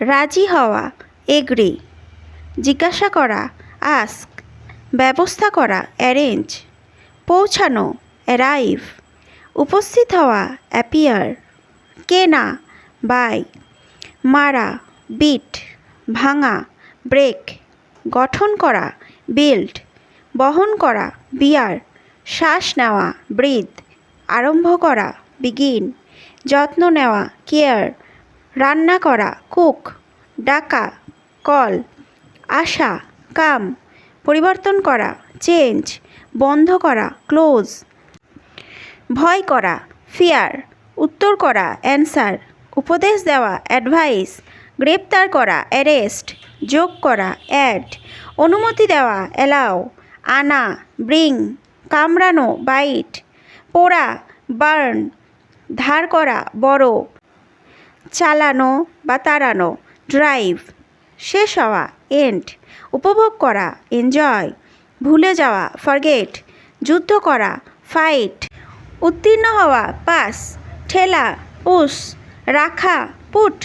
রাজি হওয়া, এগ্রি। জিজ্ঞাসা করা, আস্ক। ব্যবস্থা করা, অ্যারেঞ্জ। পৌঁছানো, অ্যারাইভ। উপস্থিত হওয়া, অ্যাপিয়ার। কেনা বাই। মারা, বিট। ভাঙা, ব্রেক। গঠন করা, বিল্ড। বহন করা, বিয়ার। শ্বাস নেওয়া, ব্রিথ। আরম্ভ করা, বিগিন। যত্ন নেওয়া, কেয়ার। রান্না করা, কুক। ডাকা, কল, আসা, কাম, পরিবর্তন করা, চেঞ্জ, বন্ধ করা, ক্লোজ, ভয় করা, ফিয়ার, উত্তর করা, অ্যান্সার, উপদেশ দেওয়া, অ্যাডভাইস, গ্রেপ্তার করা, অ্যারেস্ট, যোগ করা, অ্যাড, অনুমতি দেওয়া অ্যালাও আনা, ব্রিং, কামড়ানো, বাইট, পোড়া, বার্ন, ধার করা, বড়, চালানো বা তাড়ানো। ড্রাইভ, শেষ হওয়া, এন্ড, উপভোগ করা, এনজয়, ভুলে যাওয়া, ফরগেট, যুদ্ধ করা, ফাইট, উত্তীর্ণ হওয়া, পাস, ঠেলা পুশ রাখা, পুট,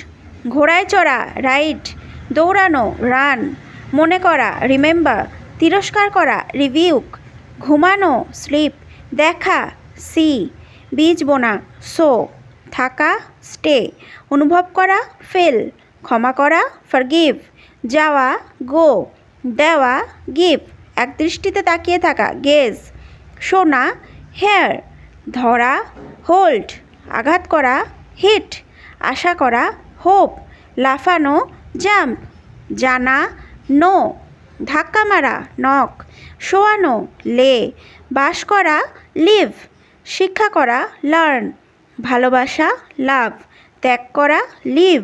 ঘোড়ায় চড়া, রাইড, দৌড়ানো, রান, মনে করা, রিমেম্বার, তিরস্কার করা রিভিউক ঘুমানো, স্লিপ, দেখা, সি, বীজ বোনা, সো, থাকা, স্টে, অনুভব করা, ফেল ক্ষমা করা ফরগিভ যাওয়া গো দেওয়া গিভ এক দৃষ্টিতে তাকিয়ে থাকা গেজ শোনা হেয়ার ধরা হোল্ড আঘাত করা হিট আশা করা হোপ লাফানো জাম্প জানা নো ধাক্কা মারা নক শোয়ানো লে বাস করা লিভ শিক্ষা করা লার্ন ভালোবাসা লাভ ত্যাগ করা লিভ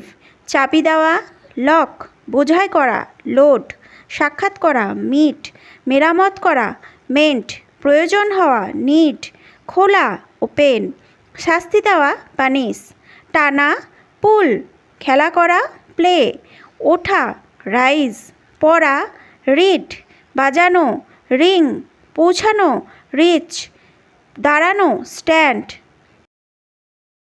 চাবি দেওয়া লক বোঝাই করা লোড সাক্ষাৎ করা মিট মেরামত করা মেন্ট প্রয়োজন হওয়া নিট খোলা ওপেন শাস্তি দেওয়া পানিশ টানা পুল খেলা করা প্লে ওঠা রাইজ পড়া রিড বাজানো রিং পৌঁছানো রিচ দাঁড়ানো স্ট্যান্ড